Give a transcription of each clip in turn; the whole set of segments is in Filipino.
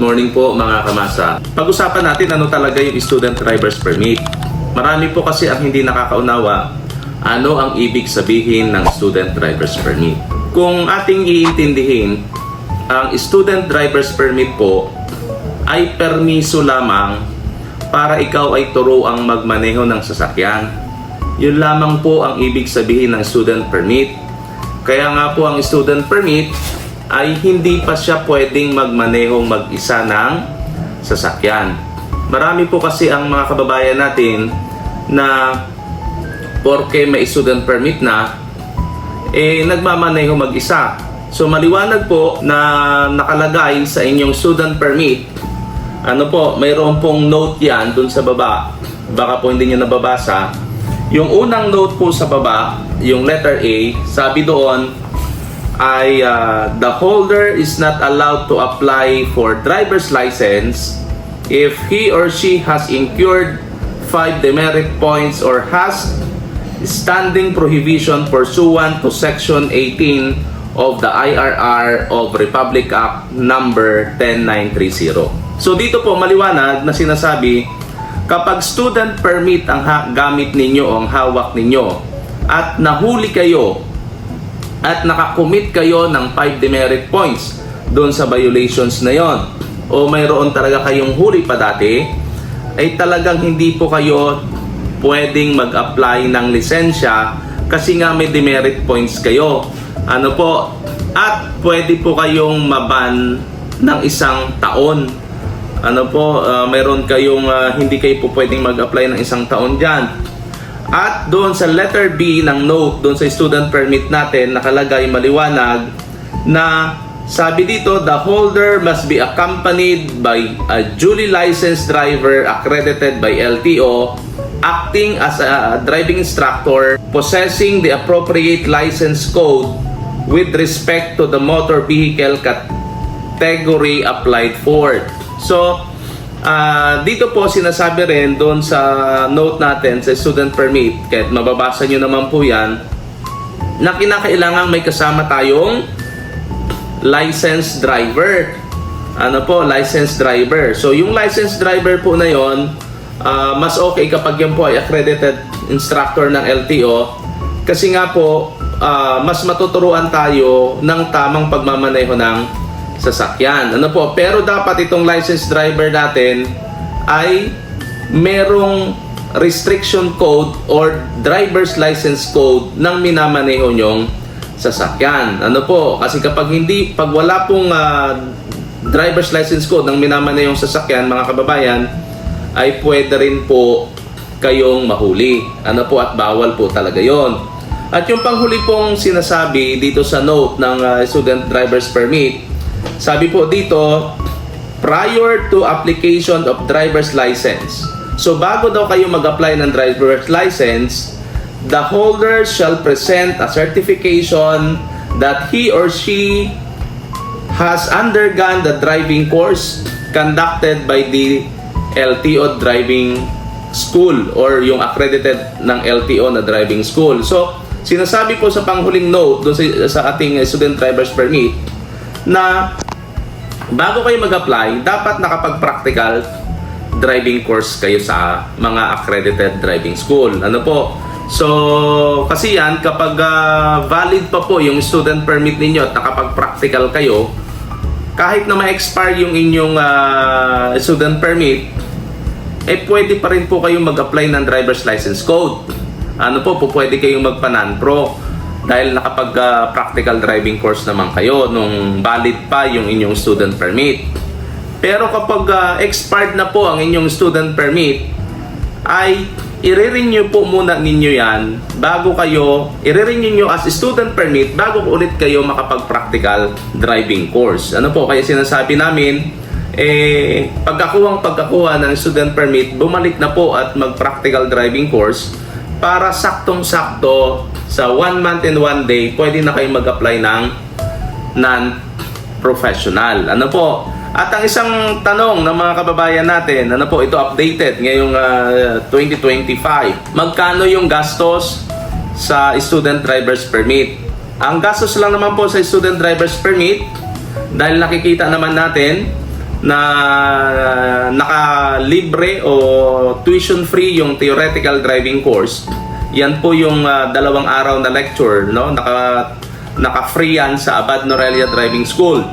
Morning po mga kamasa. Pag-usapan natin ano talaga yung student driver's permit. Marami po kasi ang hindi nakakaunawa ano ang ibig sabihin ng student driver's permit. Kung ating iintindihin, ang student driver's permit po ay permiso lamang para ikaw ay turuang magmaneho ng sasakyan. Yun lamang po ang ibig sabihin ng student permit. Kaya nga po ang student permit ay hindi pa siya pwedeng magmaneho mag-isa ng sasakyan. Marami po kasi ang mga kababayan natin na porke may student permit na, eh nagmamaneho mag-isa. So maliwanag po na nakalagay sa inyong student permit, ano po, mayroon pong note yan dun sa baba. Baka po hindi nyo nababasa. Yung unang note po sa baba, yung letter A, sabi doon, ay uh, the holder is not allowed to apply for driver's license if he or she has incurred 5 demerit points or has standing prohibition pursuant to section 18 of the IRR of Republic Act number 10930. So dito po maliwanag na sinasabi kapag student permit ang gamit ninyo ang hawak ninyo at nahuli kayo at nakakommit kayo ng 5 demerit points doon sa violations na yon. O mayroon talaga kayong huli pa dati ay talagang hindi po kayo pwedeng mag-apply ng lisensya kasi nga may demerit points kayo. Ano po? At pwede po kayong maban ng isang taon. Ano po? Ah, mayroon kayong ah, hindi kayo po pwedeng mag-apply ng isang taon diyan at doon sa letter B ng note, doon sa student permit natin, nakalagay maliwanag na sabi dito, the holder must be accompanied by a duly licensed driver accredited by LTO acting as a driving instructor possessing the appropriate license code with respect to the motor vehicle category applied for. So, Ah, dito po sinasabi rin doon sa note natin sa student permit, kahit mababasa nyo naman po yan, na kinakailangan may kasama tayong licensed driver. Ano po, licensed driver. So yung licensed driver po na yon, ah, mas okay kapag yan po ay accredited instructor ng LTO kasi nga po ah, mas matuturuan tayo ng tamang pagmamaneho ng sasakyan. Ano po? Pero dapat itong licensed driver natin ay merong restriction code or driver's license code ng minamaneho nyong sasakyan. Ano po? Kasi kapag hindi, pag wala pong ah, driver's license code ng minamaneho sasakyan, mga kababayan, ay pwede rin po kayong mahuli. Ano po? At bawal po talaga yon. At yung panghuli pong sinasabi dito sa note ng ah, student driver's permit, sabi po dito, prior to application of driver's license. So bago daw kayo mag-apply ng driver's license, the holder shall present a certification that he or she has undergone the driving course conducted by the LTO driving school or yung accredited ng LTO na driving school. So, sinasabi po sa panghuling note doon sa, sa ating student driver's permit na bago kayo mag-apply, dapat nakapag-practical driving course kayo sa mga accredited driving school. Ano po? So, kasi yan, kapag ah, valid pa po yung student permit ninyo at nakapag-practical kayo, kahit na ma-expire yung inyong ah, student permit, eh pwede pa rin po kayong mag-apply ng driver's license code. Ano po, po pwede kayong magpa-non-pro dahil nakapag-practical driving course naman kayo nung valid pa yung inyong student permit. Pero kapag ah, expired na po ang inyong student permit, ay i-renew po muna ninyo yan bago kayo, i-renew nyo as student permit bago ulit kayo makapag-practical driving course. Ano po, kaya sinasabi namin, eh, pagkakuhang pagkakuha ng student permit, bumalik na po at mag-practical driving course para saktong-sakto sa one month and one day, pwede na kayo mag-apply ng non-professional. Ano po? At ang isang tanong ng mga kababayan natin, ano po, ito updated ngayong ah, 2025. Magkano yung gastos sa student driver's permit? Ang gastos lang naman po sa student driver's permit, dahil nakikita naman natin na naka-libre o tuition free yung theoretical driving course. Yan po yung ah, dalawang araw na lecture, no? Naka naka-free yan sa Abad Norelia Driving School.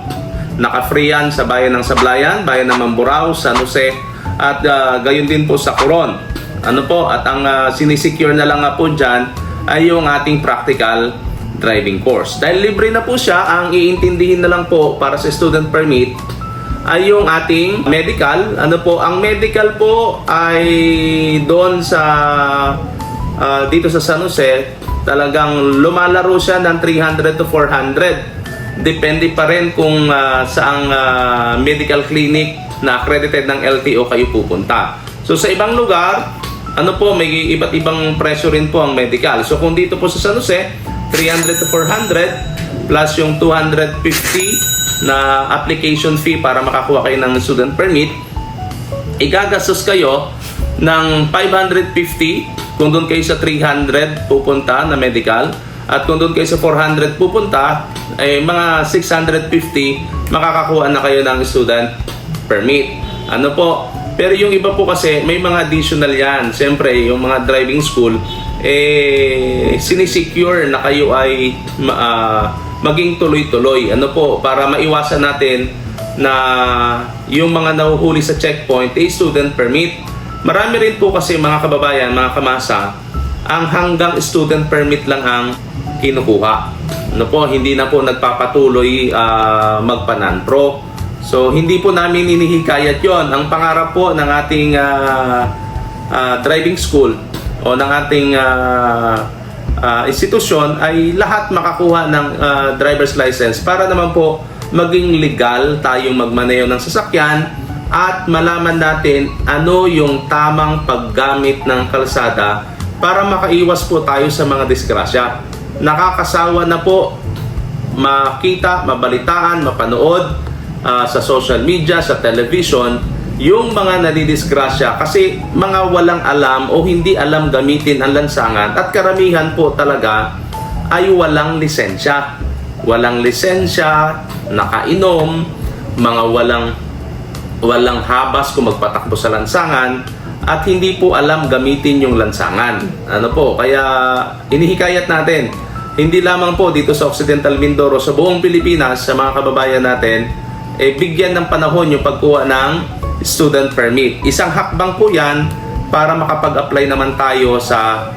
Naka-free yan sa bayan ng Sablayan, bayan ng Mamburao, San Jose, at ah, gayon din po sa Coron. Ano po, at ang ah, sinisecure na lang nga po dyan ay yung ating practical driving course. Dahil libre na po siya, ang iintindihin na lang po para sa student permit ay yung ating medical. Ano po, ang medical po ay doon sa ah, dito sa San Jose, talagang lumalaro siya ng 300 to 400. Depende pa rin kung ah, saang ah, medical clinic na accredited ng LTO kayo pupunta. So sa ibang lugar, ano po, may iba't ibang presyo rin po ang medical. So kung dito po sa San Jose, 300 to 400 plus yung 250 na application fee para makakuha kayo ng student permit, igagastos kayo ng 550 kung doon kayo sa 300 pupunta na medical at kung doon kayo sa 400 pupunta ay mga 650 makakakuha na kayo ng student permit. Ano po? Pero yung iba po kasi may mga additional yan. Siyempre, yung mga driving school eh sinisecure na kayo ay ah, maging tuloy-tuloy. Ano po? Para maiwasan natin na yung mga nahuhuli sa checkpoint ay student permit. Marami rin po kasi mga kababayan, mga kamasa, ang hanggang student permit lang ang kinukuha. Ano po, hindi na po nagpapatuloy ah, magpa-non-pro. So, hindi po namin inihikayat yon. Ang pangarap po ng ating ah, ah, driving school o ng ating ah, ah, institusyon ay lahat makakuha ng ah, driver's license para naman po maging legal tayong magmaneho ng sasakyan at malaman natin ano yung tamang paggamit ng kalsada para makaiwas po tayo sa mga disgrasya. Nakakasawa na po makita, mabalitaan, mapanood ah, sa social media, sa television, yung mga nadidisgrasya kasi mga walang alam o hindi alam gamitin ang lansangan at karamihan po talaga ay walang lisensya. Walang lisensya, nakainom, mga walang walang habas kung magpatakbo sa lansangan at hindi po alam gamitin yung lansangan. Ano po, kaya inihikayat natin, hindi lamang po dito sa Occidental Mindoro, sa buong Pilipinas, sa mga kababayan natin, eh, bigyan ng panahon yung pagkuha ng student permit. Isang hakbang po yan para makapag-apply naman tayo sa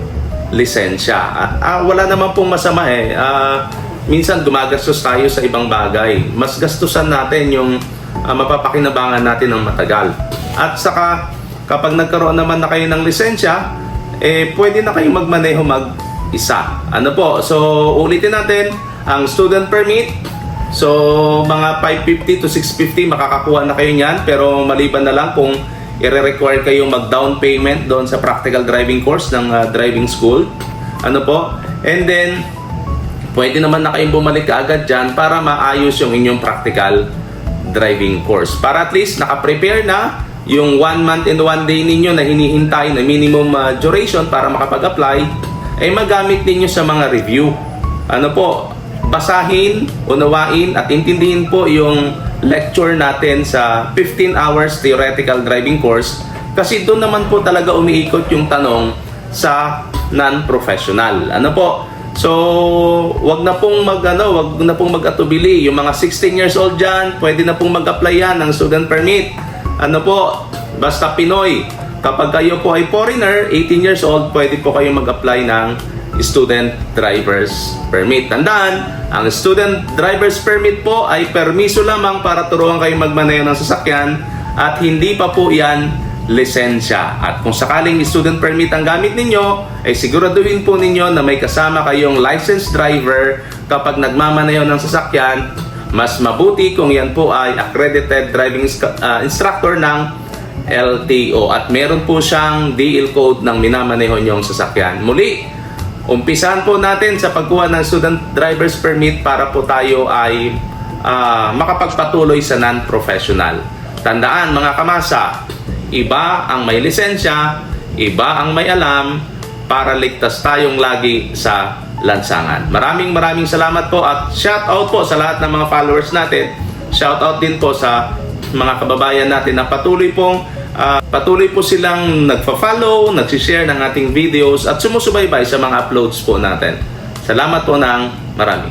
lisensya. Ah, ah, wala naman pong masama eh. Ah, minsan gumagastos tayo sa ibang bagay. Mas gastusan natin yung ah, mapapakinabangan natin ng matagal. At saka, kapag nagkaroon naman na kayo ng lisensya, eh, pwede na kayong magmaneho mag-isa. Ano po? So, ulitin natin, ang student permit, So, mga 550 to 650 makakakuha na kayo niyan pero maliban na lang kung i-require kayong mag-down payment doon sa practical driving course ng uh, driving school. Ano po? And then, pwede naman na kayong bumalik kaagad dyan para maayos yung inyong practical driving course. Para at least naka-prepare na yung one month and one day ninyo na hinihintay na minimum uh, duration para makapag-apply ay magamit ninyo sa mga review. Ano po, basahin, unawain at intindihin po yung lecture natin sa 15 hours theoretical driving course kasi doon naman po talaga umiikot yung tanong sa non-professional. Ano po? So, wag na pong mag ano, wag na pong mag-atubili. Yung mga 16 years old diyan, pwede na pong mag-apply yan ng student permit. Ano po? Basta Pinoy. Kapag kayo po ay foreigner, 18 years old, pwede po kayo mag-apply ng student driver's permit. Tandaan, ang student driver's permit po ay permiso lamang para turuan kayo magmaneho ng sasakyan at hindi pa po yan lisensya. At kung sakaling student permit ang gamit ninyo, ay siguraduhin po ninyo na may kasama kayong licensed driver kapag nagmamaneho ng sasakyan. Mas mabuti kung yan po ay accredited driving ah, instructor ng LTO at meron po siyang DL code ng minamaneho niyong sasakyan. Muli, Umpisahan po natin sa pagkuha ng student driver's permit para po tayo ay ah, makapagpatuloy sa non-professional. Tandaan mga kamasa, iba ang may lisensya, iba ang may alam para ligtas tayong lagi sa lansangan. Maraming maraming salamat po at shout out po sa lahat ng mga followers natin. Shout out din po sa mga kababayan natin na patuloy pong ah, patuloy po silang nagfa-follow, nagsishare ng ating videos at sumusubaybay sa mga uploads po natin. Salamat po ng marami.